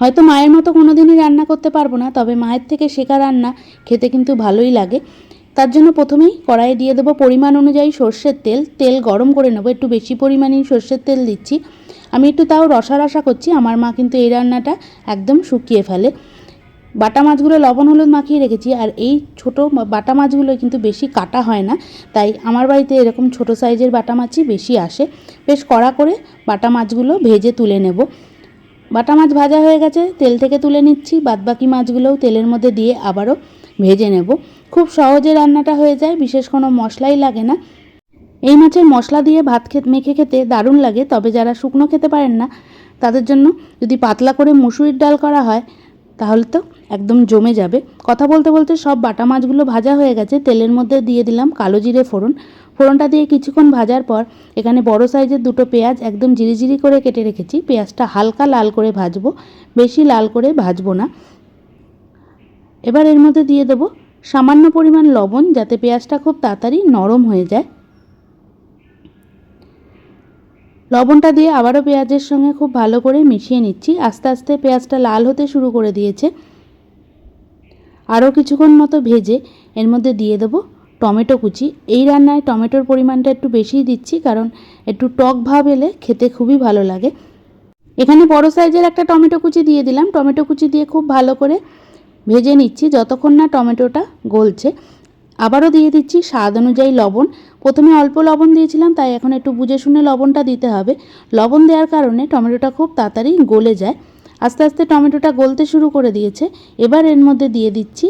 হয়তো মায়ের মতো কোনোদিনই রান্না করতে পারব না, তবে মায়ের থেকে শেখা রান্না খেতে কিন্তু ভালোই লাগে। তার জন্য প্রথমেই কড়াইয়ে দিয়ে দেবো পরিমাণ অনুযায়ী সর্ষের তেল তেল গরম করে নেব, একটু বেশি পরিমাণেই সর্ষের তেল দিচ্ছি। আমি একটু তাও রসা রসা করছি, আমার মা কিন্তু এই রান্নাটা একদম শুকিয়ে ফেলে। বাটা মাছগুলো লবণ হলুদ মাখিয়ে রেখেছি, আর এই ছোট বাটা মাছগুলো কিন্তু বেশি কাটা হয় না, তাই আমার বাড়িতে এরকম ছোট সাইজের বাটা মাছই বেশি আসে। বেশ কড়া করে বাটা মাছগুলো ভেজে তুলে নেব। বাটা মাছ ভাজা হয়ে গেছে, তেল থেকে তুলে নিচ্ছি। বাদবাকি মাছগুলোও তেলের মধ্যে দিয়ে আবারও ভেজে নেব। খুব সহজে রান্নাটা হয়ে যায়, বিশেষ কোনো মশলাই লাগে না। এই মাছের মশলা দিয়ে ভাত খেতে, মেখে খেতে দারুণ লাগে। তবে যারা শুকনো খেতে পারেন না, তাদের জন্য যদি পাতলা করে মুসুরির ডাল করা হয়, তাহলে তো একদম জমে যাবে। কথা বলতে বলতে সব বাটা মাছগুলো ভাজা হয়ে গেছে। তেলের মধ্যে দিয়ে দিলাম কালো জিরে ফোড়ন। ফোড়নটা দিয়ে কিছুক্ষণ ভাজার পর এখানে বড় সাইজের দুটো পেঁয়াজ একদম জিরিজিরি করে কেটে রেখেছি। পেঁয়াজটা হালকা লাল করে ভাজবো, বেশি লাল করে ভাজবো না। এবার এর মধ্যে দিয়ে দেবো সামান্য পরিমাণ লবণ যাতে পেঁয়াজটা খুব তাড়াতাড়ি নরম হয়ে যায়। লবণটা দিয়ে আবারও পেঁয়াজের সঙ্গে খুব ভালো করে মিশিয়ে নিচ্ছি। আস্তে আস্তে পেঁয়াজটা লাল হতে শুরু করে দিয়েছে। আরও কিছুক্ষণ মতো ভেজে এর মধ্যে দিয়ে দেবো টমেটো কুচি। এই রান্নায় টমেটোর পরিমাণটা একটু বেশিই দিচ্ছি, কারণ একটু টক ভাব এলে খেতে খুবই ভালো লাগে। এখানে বড় সাইজের একটা টমেটো কুচি দিয়ে দিলাম। টমেটো কুচি দিয়ে খুব ভালো করে ভেজে নিচ্ছি, যতক্ষণ না টমেটোটা গলছে। আবারও দিয়ে দিচ্ছি স্বাদ অনুযায়ী লবণ। প্রথমে অল্প লবণ দিয়েছিলাম, তাই এখন একটু বুঝে শুনে লবণটা দিতে হবে। লবণ দেওয়ার কারণে টমেটোটা খুব তাড়াতাড়ি গলে যায়। আস্তে আস্তে টমেটোটা গলতে শুরু করে দিয়েছে। এবার এর মধ্যে দিয়ে দিচ্ছি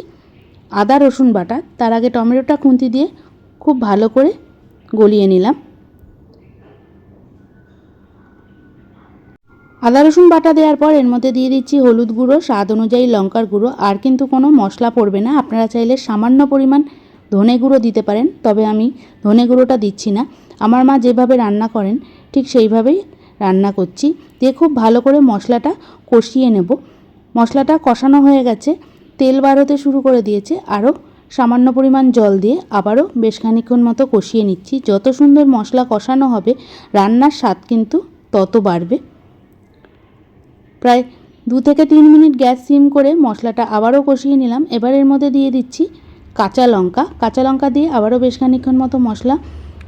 আদা, রসুন বাটা। তার আগে টমেটোটা খুন্তি দিয়ে খুব ভালো করে গলিয়ে নিলাম। আদা, রসুন বাটা দেওয়ার পর এর মধ্যে দিয়ে দিচ্ছি হলুদ গুঁড়ো, স্বাদ অনুযায়ী লঙ্কার গুঁড়ো। আর কিন্তু কোনো মশলা পড়বে না। আপনারা চাইলে সামান্য পরিমাণ ধনে গুঁড়ো দিতে পারেন, তবে আমি ধনে গুঁড়োটা দিচ্ছি না। আমার মা যেভাবে রান্না করেন, ঠিক সেইভাবেই রান্না করছি। দিয়ে খুব ভালো করে মশলাটা কষিয়ে নেব। মশলাটা কষানো হয়ে গেছে। তেল বার হতে শুরু করে দিয়েছে। আরও সামান্য পরিমাণ জল দিয়ে আবারও বেশ খানিক্ষণ মতো কষিয়ে নিচ্ছি। যত সুন্দর মশলা কষানো হবে, রান্নার স্বাদ কিন্তু তত বাড়বে। প্রায় দু থেকে তিন মিনিট গ্যাস সিম করে মশলাটা আবারও কষিয়ে নিলাম। এবার এর মধ্যে দিয়ে দিচ্ছি কাঁচা লঙ্কা। কাঁচা লঙ্কা দিয়ে আবারও বেশ খানিক্ষণ মতো মশলা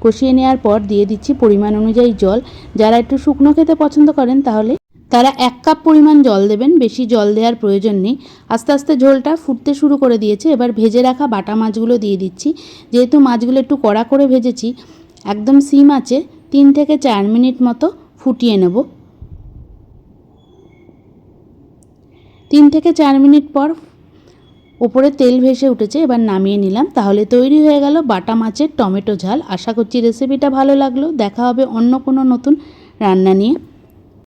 কষিয়ে নেওয়ার পর দিয়ে দিচ্ছি পরিমাণ অনুযায়ী জল। যারা একটু শুকনো খেতে পছন্দ করেন তাহলে তারা এক কাপ পরিমাণ জল দেবেন, বেশি জল দেওয়ার প্রয়োজন নেই। আস্তে আস্তে ঝোলটা ফুটতে শুরু করে দিয়েছে। এবার ভেজে রাখা বাটা মাছগুলো দিয়ে দিচ্ছি। যেহেতু মাছগুলো একটু কড়া করে ভেজেছি, একদম সিম আছে, তিন থেকে চার মিনিট মতো ফুটিয়ে নেব। তিন থেকে চার মিনিট পর ওপরে তেল ভেসে উঠেছে, এবার নামিয়ে নিলাম। তাহলে তৈরি হয়ে গেল বাটা মাছের টমেটো ঝাল। আশা করছি রেসিপিটা ভালো লাগল। দেখা হবে অন্য কোনো নতুন রান্না নিয়ে।